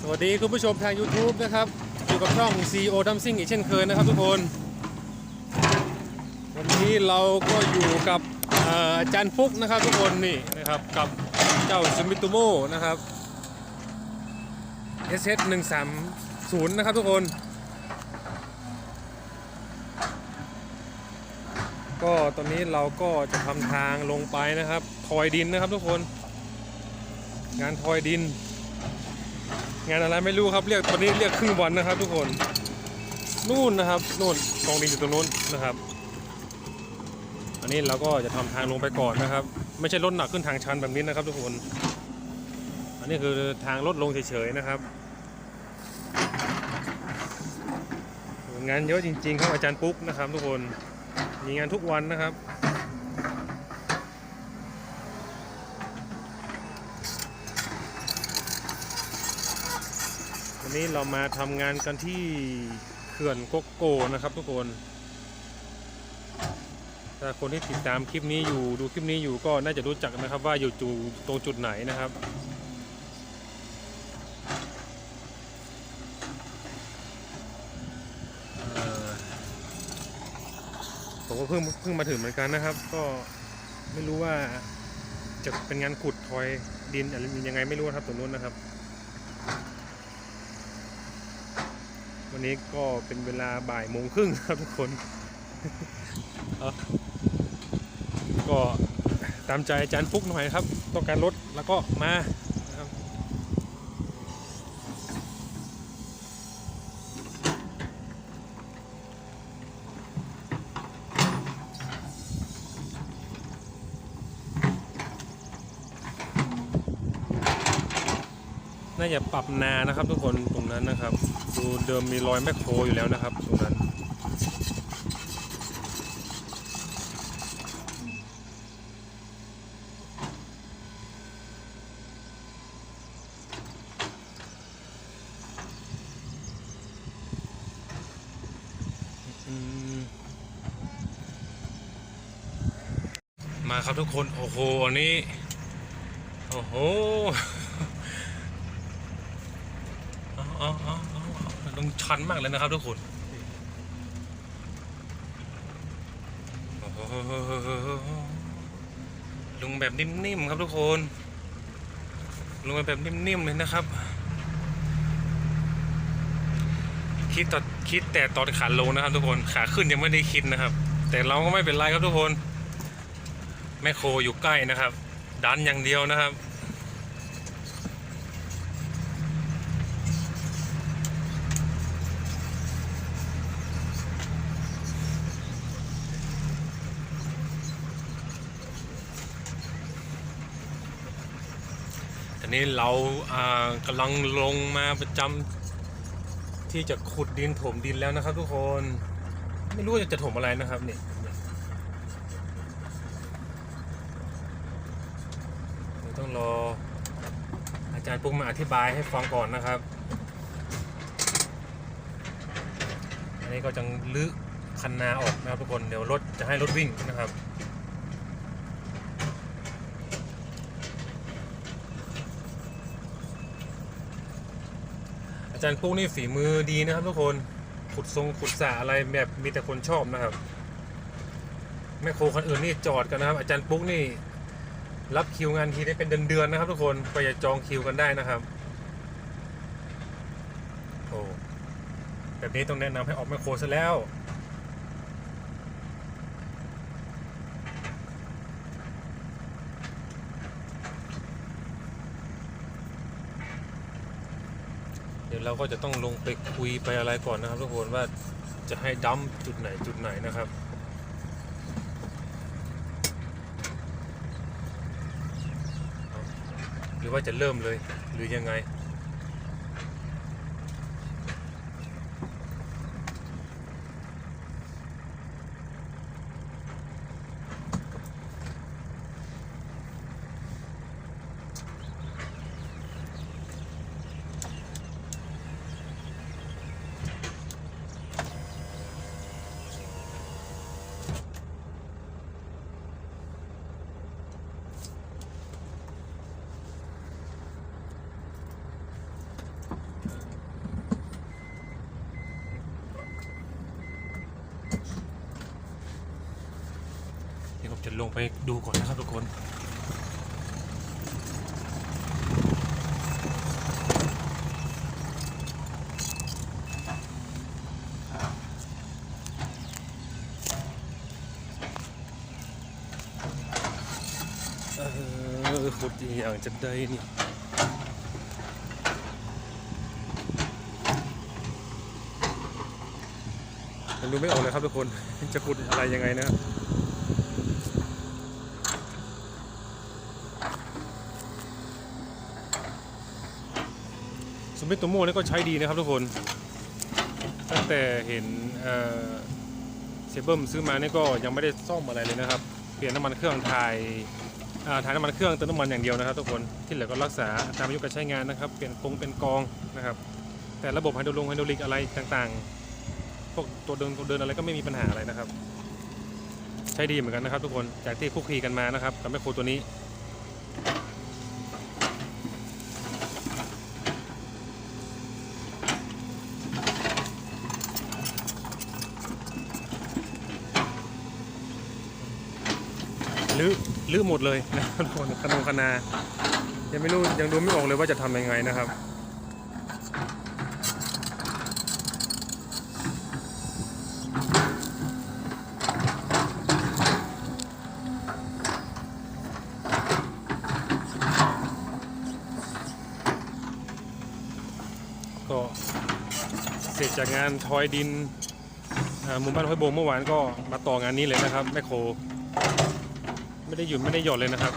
สวัสดีคุณผู้ชมทาง YouTube นะครับ อยู่กับช่อง CEO ดัมซิ่งอีกเช่นเคยนะครับทุกคน วันนี้เราก็อยู่กับอาจารย์ฟุกนะครับทุกคนนี่นะครับกับเจ้าซูมิโตโมนะครับ SS 130 นะครับทุกคน ก็ตอนนี้เราก็จะทำทางลงไปนะครับทอยดินนะครับทุกคน งานทอยดิน งานอะไรไม่รู้ครับเรียกตอนนี้เรียกครึ่งวันนะครับทุกคนนู่นนะครับนู่นกองดินอยู่ตรงนู้นนะครับ อันนี้เราก็จะทำทางลงไปก่อนนะครับ ไม่ใช่รถหนักขึ้นทางชันแบบนี้นะครับ ทุกคน อันนี้คือทางลดลงเฉยๆนะครับงานเยอะจริงๆครับอาจารย์ปุ๊กนะครับ ทุกคน มีงานทุกวันนะครับ วันนี้เรามาทำงานกันที่เขื่อนโกโก้นะครับทุกคนถ้าคนที่ติดตามคลิปนี้อยู่ดูคลิปนี้อยู่ก็น่าจะรู้จักนะครับว่าอยู่จูตรงจุดไหนนะครับ เอ่อผมก็ เพิ่งเพิ่งมาถึงเหมือนกันนะครับ ก็ไม่รู้ว่าจะเป็นงานขุดทอยดินอะไรยังไงไม่รู้ครับตรงนู้นนะครับ วันนี้ก็เป็นเวลาบ่ายโมงครึ่งครับทุกคนก็ตามใจอาจารย์ฟุกหน่อยครับ ต้องการรถแล้วก็มา นะครับน่าจะปรับนานะครับ ทุกคนตรงนั้นนะครับ ดูเดิมมีรอยแมคโครอยู่แล้วนะครับ ตรงนั้นมมาครับทุกคน โอ้โหอันนี้ โอ้โห เอาเอาเอาเอาลงชันมากเลยนะครับทุกคนโอ้โหลงแบบนิ่มๆครับทุกคน ลงแบบนิ่มๆเลยนะครับ คิดตอนคิดแต่ตอนขาลงนะครับ ทุกคนขาขึ้นยังไม่ได้คิดนะครับ แต่เราก็ไม่เป็นไรครับทุกคนแม่โคอยู่ใกล้นะครับ ดันอย่างเดียวนะครับ อนนี้เราอ่ากำลังลงมาประจำที่จะขุดดินถมดินแล้วนะครับ ทุกคน ไม่รู้ว่าจะถมอะไรนะครับนี่ยต้องรออาจารย์ปุ๊กมาอธิบายให้ฟังก่อนนะครับ อันนี้ก็จะลึกคันนาออกนะครับทุกคน เดี๋ยวรถจะให้รถวิ่งนะครับ อาจารย์ปุ๊กนี่ฝีมือดีนะครับทุกคนขุดทรงขุดสาอะไรแบบมีแต่คนชอบนะครับแม่โคคนอื่นนี่จอดกันนะครับ อาจารย์ปุ๊กนี่ รับคิวงานทีได้เป็นเดือนๆนะครับ ทุกคนไปจะจองคิวกันได้นะครับโอ้แบบนี้ต้องแนะนำให้ออกแมคโครซะแล้ว เราก็จะต้องลงไปคุยไปอะไรก่อนนะครับทุกคนว่าจะให้ดัมจุดไหนจุดไหนนะครับหรือว่าจะเริ่มเลยหรือยังไง ลงไปดูก่อนนะครับทุกคนเออขุดอย่างจะได้นี่มันดูไม่ออกเลยครับทุกคน จะขุดอะไรยังไงนะครับ มิตโตโม่นี่ก็ใช้ดีนะครับทุกคน ตั้งแต่เห็นเซเบิมซื้อมานี่ก็ยังไม่ได้ซ่อมอะไรเลยนะครับ เปลี่ยนน้ำมันเครื่องถ่ายถ่ายน้ำมันเครื่องเติมน้ำมันอย่างเดียวนะครับ ทุกคนที่เหลือก็รักษาตามอายุการใช้งานนะครับ เปลี่ยนกงเป็นกองนะครับ แต่ระบบไฮโดรลงไฮโดรลิกอะไรต่างๆ พวกตัวเดินตัวเดินอะไรก็ไม่มีปัญหาอะไรนะครับ ใช้ดีเหมือนกันนะครับ ทุกคนจากที่คุกคีกันมานะครับกับแมคโครตัวนี้ ลื้อหมดเลยนะครับทุกคนขนงคณายังไม่รู้ยังดูไม่ออกเลยว่าจะทำยังไงนะครับก็เสร็จจากงานทอยดินหมู่บ้านห้วยโบงเมื่อวานก็มาต่องานนี้เลยนะครับแมคโคร ไม่ได้หยุดไม่ได้หย่อนเลยนะครับ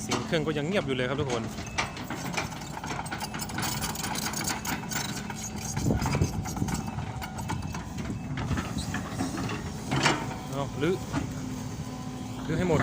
เสียงเครื่องก็ยังเงียบอยู่เลยครับทุกคน เอาลื้อลื้อให้หมด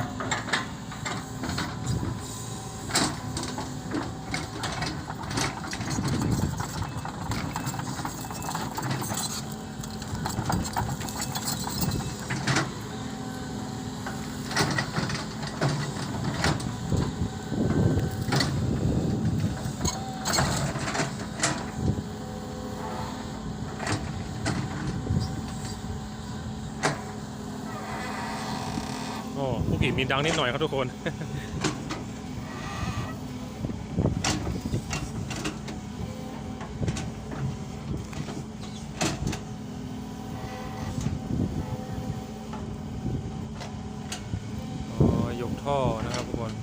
โอ้ คุกกี้มีดังนิดหน่อยครับทุกคน อ๋อยกท่อนะครับทุกคน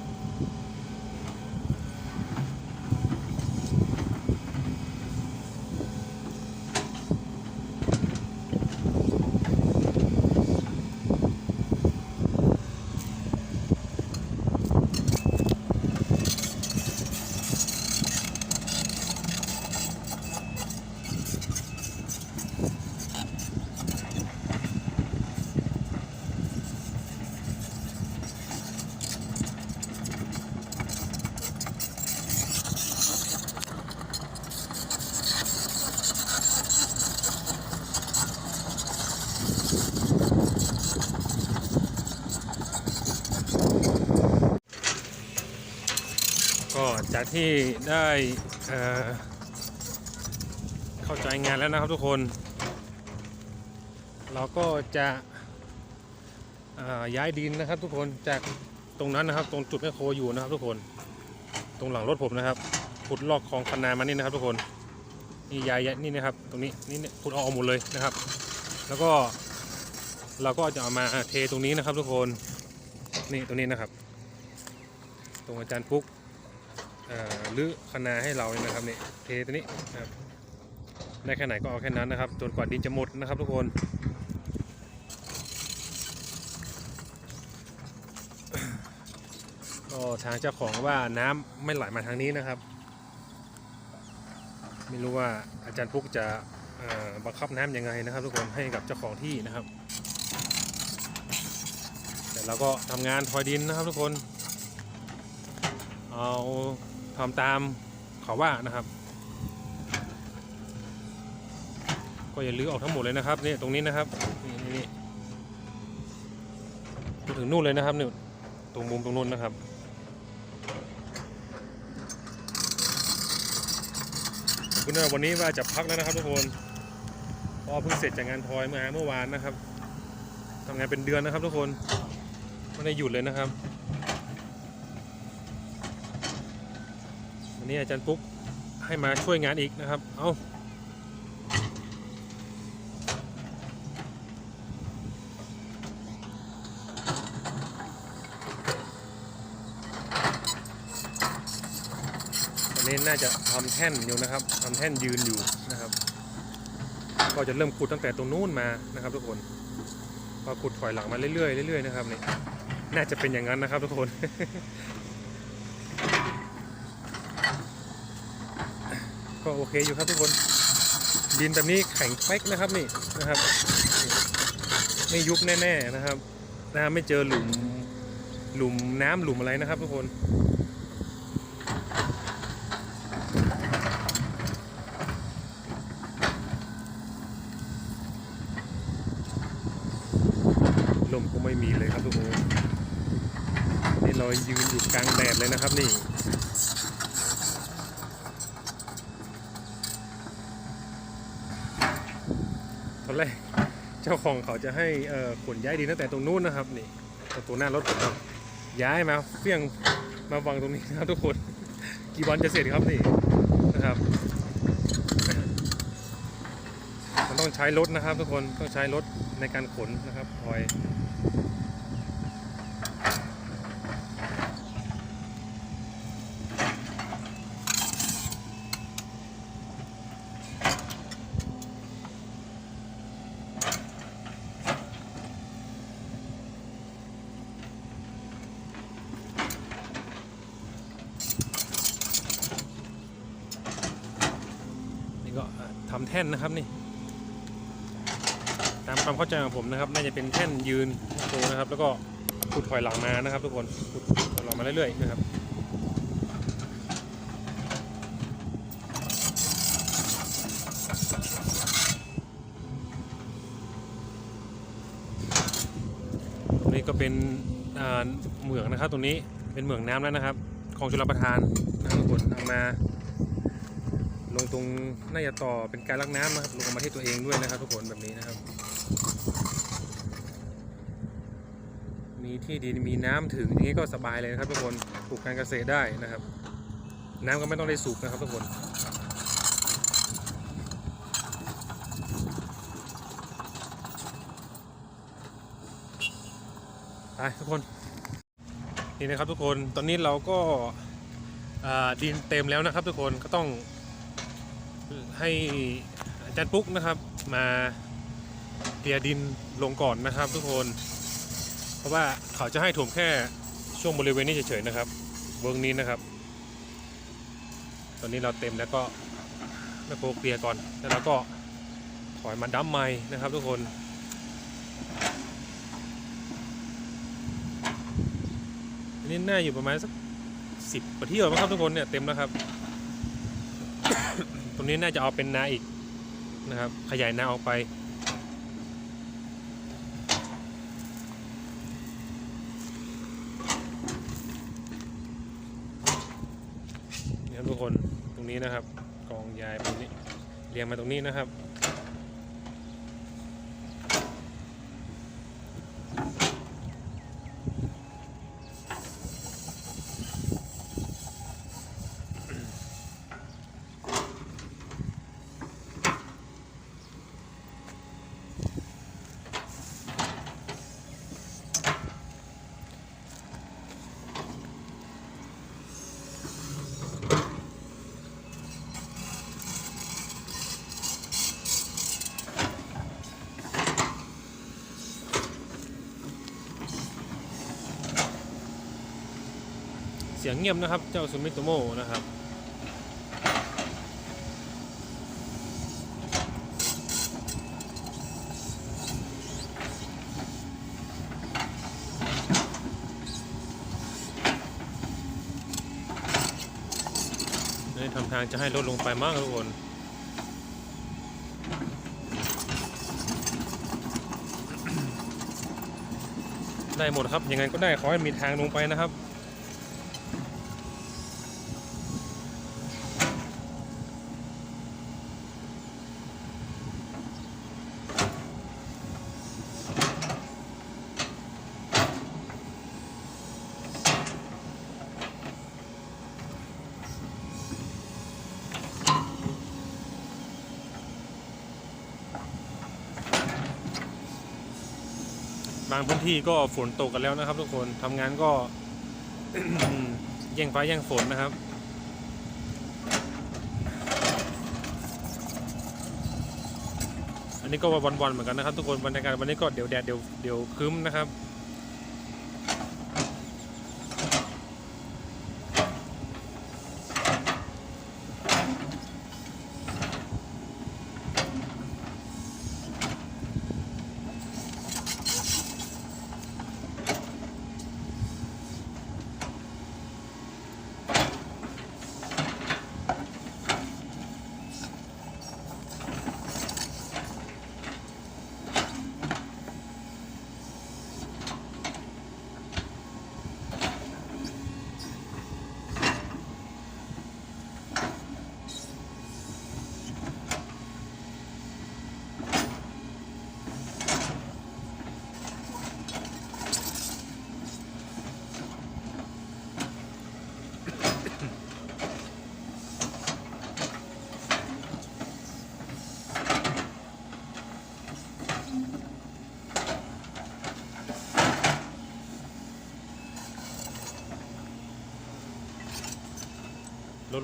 ก็ จากที่ได้เเข้าใจงานแล้วนะครับทุกคน เราก็จะย้ายดินนะครับทุกคนจากตรงนั้นนะครับ ตรงจุดแมคโครอยู่นะครับทุกคน ตรงหลังรถผมนะครับขุดลอกคลองคันนามานี่นะครับทุกคนนี่ย้ายนี่นะครับ ตรงนี้นี่ขุดอออกหมดเลยนะครับ แล้วก็เราก็จะเอามาเทตรงนี้นะครับทุกคนนี่ตรงนี้นะครับ ตรงอาจารย์ปุ๊ก เอ่อหรือคณาให้เราเนี่ยนะครับเนี่ยเทตัวนี้นะครับได้แค่ไหนก็เอาแค่นั้นนะครับจนกว่าดินจะหมดนะครับทุกคนก็ทางเจ้าของว่าน้ำไม่ไหลมาทางนี้นะครับ ไม่รู้ว่าอาจารย์ปุ๊กจะบังคับน้ำยังไงนะครับ ทุกคนให้กับเจ้าของที่นะครับ แต่เราก็ทำงานทอยดินนะครับทุกคนเอา ทำตามเขาว่านะครับ ก็อย่าลื้อออกทั้งหมดเลยนะครับนี่ตรงนี้นะครับนี่นี่ถึงนู่นเลยนะครับนี่ตรงมุมตรงนู้นนะครับคุณนะวันนี้ว่าจะพักแล้วนะครับทุกคนพอเพิ่งเสร็จจากงานทอยเมื่อเมื่อวานนะครับทำงานเป็นเดือนนะครับทุกคนไม่ได้หยุดเลยนะครับ วันนี้อาจารย์ปุ๊กให้มาช่วยงานอีกนะครับ เอาวันนี้น่าจะทำแท่นอยู่นะครับทำแท่นยืนอยู่นะครับ ก็จะเริ่มขุดตั้งแต่ตรงนู้นมานะครับทุกคนก็ขุดถอยหลังมาเรื่อยๆเรื่อยๆนะครับนี่น่าจะเป็นอย่างนั้นนะครับทุกคน โอเคอยู่ครับทุกคน ดินแบบนี้แข็งเป๊กนะครับนี่นะครับ ไม่ยุบแน่ๆนะครับนะไม่เจอหลุมหลุมน้ำหลุมอะไรนะครับทุกคนลมก็ไม่มีเลยครับทุกคนนี่เรายืนอยู่กลางแดดเลยนะครับนี่ ตอนแรก เขาจะให้ขนย้ายดินตั้งแต่ตรงนู้นนะครับนี่ตรงตัวหน้ารถผมครับย้ายมาเฟี้ยงมาวางตรงนี้นะครับทุกคนกี่วันจะเสร็จครับนี่นะครับมันต้องใช้รถนะครับ ทุกคนต้องใช้รถในการขนนะครับคอยนี่ก็อะทำแท่นนะครับนี่ ตามความเข้าใจของผม นะครับ น่าจะเป็นแท่นยืนโตนะครับ แล้วก็ขุดถอยหลังมานะครับ ทุกคนขุดถอยหลังมาเรื่อยๆนะครับตรงนี้ก็เป็นเหมืองนะครับตรงนี้เป็นเหมืองน้ำแล้วนะครับ ของชลประทานนะครับทุกคนเอามา ลงตรงน่าจะต่อเป็นการลักน้ำนะครับลงมาที่ตัวเองด้วยนะครับทุกคนแบบนี้นะครับ มีที่ดินมีน้ำถึงอย่างนี้ก็สบายเลยนะครับทุกคนปลูกการเกษตรได้นะครับ น้ำก็ไม่ต้องได้สูบนะครับทุกคนไปทุกคนนี่นะครับทุกคนตอนนี้เราก็ดินเต็มแล้วนะครับ ทุกคนก็ต้องให้อาจารย์ปุ๊กนะครับมาเกลียดินลงก่อนนะครับ ทุกคน เพราะว่าเขาจะให้ถมแค่ช่วงบริเวณนี้เฉยๆนะครับ เวิร์กนี้นะครับ ตอนนี้เราเต็มแล้วก็แม่โคเกลียก่อน แล้วเราก็ถอยมาดั้มไม้นะครับทุกคนอันนี้น่าอยู่ประมาณสักสิบกว่าเที่ยวมั้งครับทุกคนเนี่ยเต็มแล้วครับ ตรงนี้น่าจะเอาเป็นนาอีกนะครับ ขยายนาออกไป นี่ครับ ทุกคนตรงนี้นะครับ กองยายตรงนี้เรียงมาตรงนี้นะครับ เสียงเงียบนะครับ เจ้าซูมิโตโมนะครับนี่ทำทางจะให้ลดลงไปมากทุกคนได้หมดครับยังไงก็ได้ขอให้มีทางลงไปนะครับ บางพื้นที่ก็ฝนตกกันแล้วนะครับ ทุกคนทำงานก็แย่งฟ้าแย่งฝนนะครับอันนี้ก็วันๆเหมือนกันนะครับ ทุกคนบรรยากาศวันนี้ก็เดี๋ยวแดดเดี๋ยวเดี๋ยวคืมนะครับ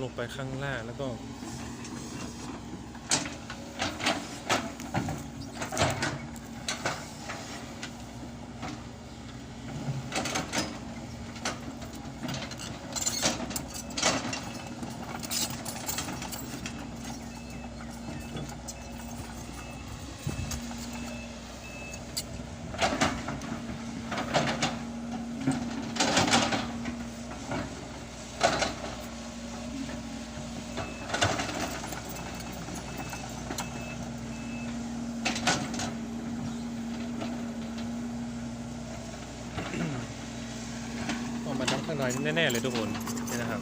ลงไปข้างล่างแล้วก็ ออกมาน้ำข้างในนี่ แน่ๆเลยทุกคนนี่นะครับ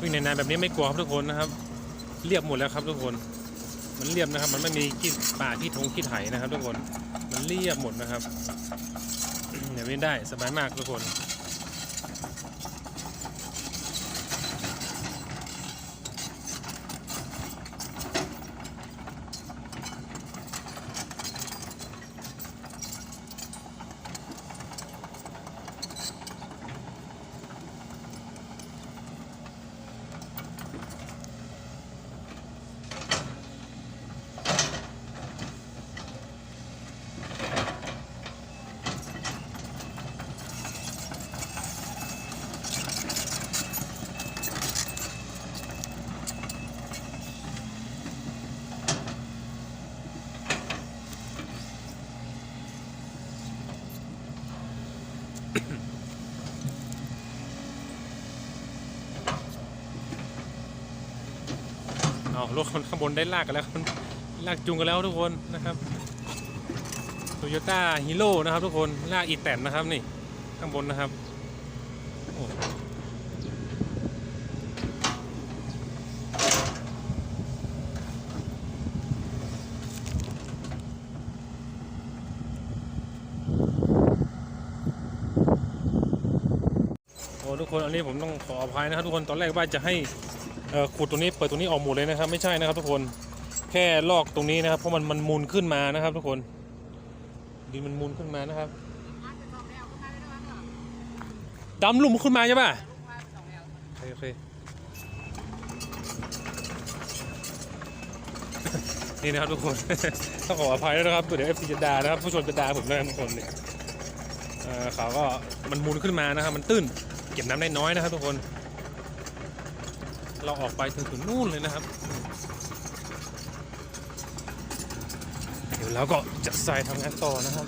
วิ่งในน้ำแบบนี้ไม่กลัวครับทุกคนนะครับ เรียบหมดแล้วครับทุกคน มันเรียบนะครับ มันไม่มีขี้ป่าที่ทงขี้ไถนะครับทุกคนมัน เรียบหมดนะครับ เดี๋ยวไม่ได้สบายมากทุกคน รถข้างบนได้ลากกันแล้วลากจูงกันแล้วทุกคนนะครับโตโยต้าฮีโร่นะครับทุกคนลากอีแตนนะครับนี่ข้างบนนะครับโอ้โอทุกคนอันนี้ผมต้องขออภัยนะครับทุกคนตอนแรกว่าจะให้ ขุดตรงนี้เปิดตรงนี้ออกหมดเลยนะครับ ไม่ใช่นะครับทุกคนแค่ลอกตรงนี้นะครับ เพราะมันมันมูลขึ้นมานะครับ ทุกคนดินมันมูลขึ้นมานะครับดำหลุมขึ้นมาใช่ป่ะโอเคโอเคนี่นะครับทุกคน ต้องขออภัยด้วยนะครับเดี๋ยวเอฟซีจะด่านะครับ ผู้ชมจะด่าผมนะครับทุกคนเนี่ยเอ่อเขาก็มันมูลขึ้นมานะครับ มันตื้นเก็บน้ำได้น้อยนะครับทุกคน เราออกไปถึงถึงนู่นเลยนะครับ เดี๋ยวแล้วก็จะใส่ทำงานต่อนะครับ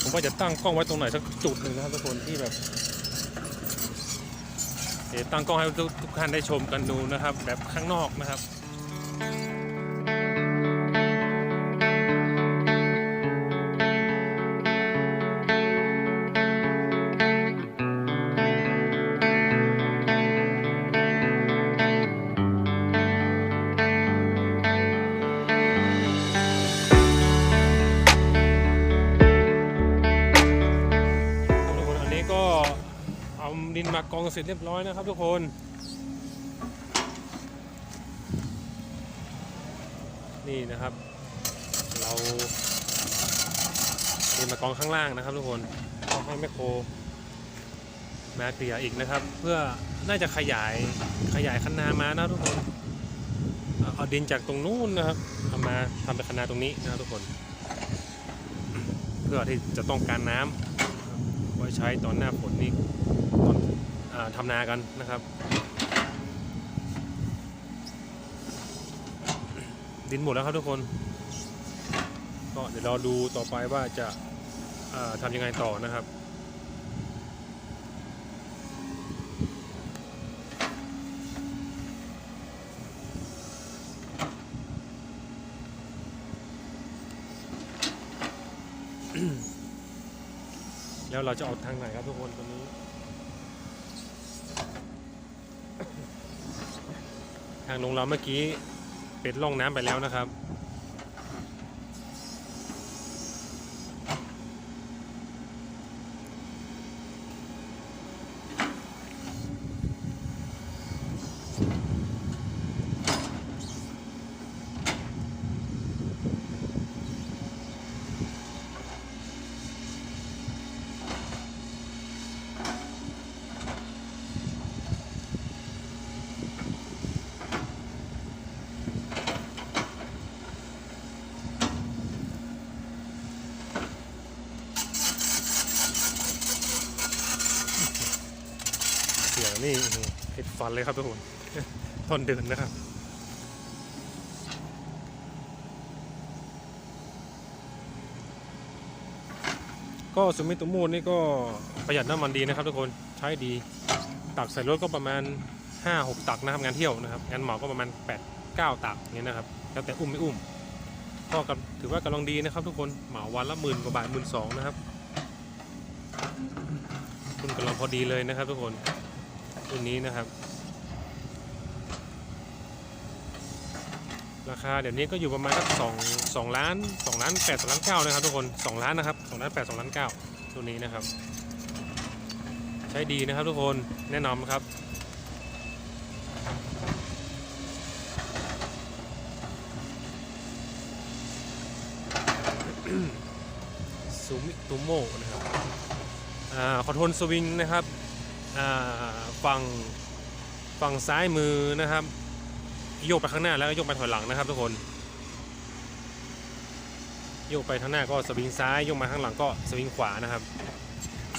ผมว่าจะตั้งกล้องไว้ตรงไหนสักจุดหนึ่งนะครับทุกคนที่แบบเดี๋ยวตั้งกล้องให้ทุกทุกท่านได้ชมกันดูนะครับ แบบข้างนอกนะครับ สร็จเรียบร้อยนะครับทุกคนนี่นะครับ เราดินมากองข้างล่างนะครับทุกคนต้องให้แมคโครมาเกลี่ยอีกนะครับ เพื่อน่าจะขยายขยายคันนามานะทุกคนเอาดินจากตรงนู้นนะครับเอามาทำเป็นคันนาตรงนี้นะทุกคน เพื่อที่จะต้องการน้ำไว้ใช้ตอนหน้าฝนนี่ ทำนากันนะครับ ดินหมดแล้วครับทุกคน ก็เดี๋ยวเราดูต่อไปว่าจะาทำยังไงต่อนะครับแล้วเราจะเอาทางไหนครับทุกคนตอนนี้างลงเราเมื่อกี้เป็นร่องน้ำไปแล้วนะครับ เสียงนี่ เห็ดฟันเลยครับทุกคนทนเดินนะครับก็ซูมิตโมนี่ก็ประหยัดน้ำมันดีนะครับทุกคนใช้ดี ตักใส่รถก็ประมาณ 5-6 ตักนะครับงานเที่ยวนะครับงานเหมาก็ประมาณ 8-9 ตักเงี้ยนะครับแล้วแต่อุ้มไม่อุ้มก็กำถือว่ากำลังดีนะครับ ทุกคนเหมาวันละหมื่นกว่าบาทหมื่นสองนะครับ คุณกำลังพอดีเลยนะครับทุกคน รุ่นนี้นะครับ ราคาเดี๋ยวนี้ก็อยู่ประมาณสักสองสองล้านสองล้านแปดสองล้านเก้านะครับทุกคนสองล้านนะครับสองล้านแปดสองล้านเก้าตัวนี้นะครับ ใช้ดีนะครับทุกคนแน่นอนครับซูมิโตโมนะครับ อ่าคอโทรลสวิงนะครับ ฝั่งฝั่งซ้ายมือนะครับ โยกไปข้างหน้าแล้วก็โยกไปถอยหลังนะครับ ทุกคน โยกไปข้างหน้าก็สวิงซ้ายโยกมาข้างหลังก็สวิงขวานะครับ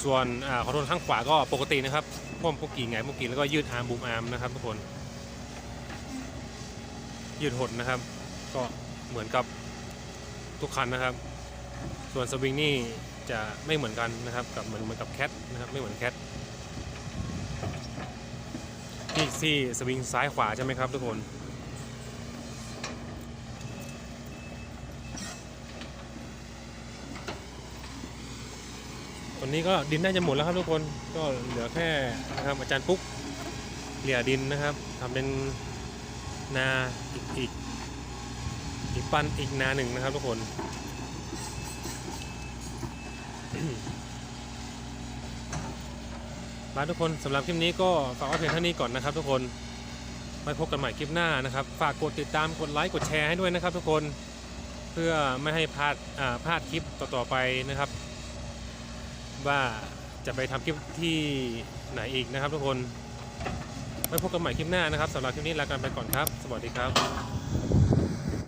ส่วนอ่าคอโทรลข้างขวาก็ปกตินะครับพ่วมพวกกี่ไงพวกกี่แล้วก็ยืดอาร์มบูมอาร์มนะครับ ทุกคน ยืดหดนะครับ ก็เหมือนกับทุกคันนะครับ ส่วนสวิงนี่จะไม่เหมือนกันนะครับกับเหมือนเหมือนกับแคทนะครับไม่เหมือนแคท ที่ที่สวิงซ้ายขวาใช่ไหมครับทุกคน ตอนนี้ก็ดินน่าจะหมดแล้วครับทุกคน ก็เหลือแค่นะครับอาจารย์ปุ๊กเกลี่ยดินนะครับทำเป็นนาอีกอีกอีกปันอีกนาหนึ่งนะครับทุกคน มาทุกคนสำหรับคลิปนี้ก็ฝากไว้เพียงเท่านี้ก่อนนะครับ ทุกคนไว้พบกันใหม่คลิปหน้านะครับ ฝากกดติดตามกดไลค์กดแชร์ให้ด้วยนะครับ ทุกคนเพื่อไม่ให้พลาดพลาดคลิปต่อๆไปนะครับ ว่าจะไปทำคลิปที่ไหนอีกนะครับ ทุกคนไว้พบกันใหม่คลิปหน้านะครับสำหรับคลิปนี้ลากันไปก่อนครับ สวัสดีครับ